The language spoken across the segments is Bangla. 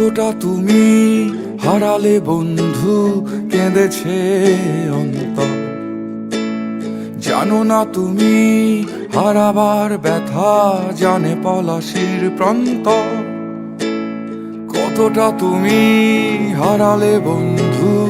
কতটা তুমি হারালে বন্ধু কেঁদেছে অন্তর? জানো না তুমি হারাবার ব্যথা জানে পলাশির প্রান্ত কতটা তুমি হারালে বন্ধু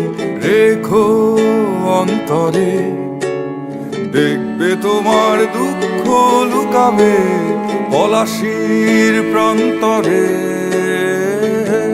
রেখো অন্তরে। দেখবে তোমার দুঃখ লুকাবে পলাশির প্রান্তরে। হে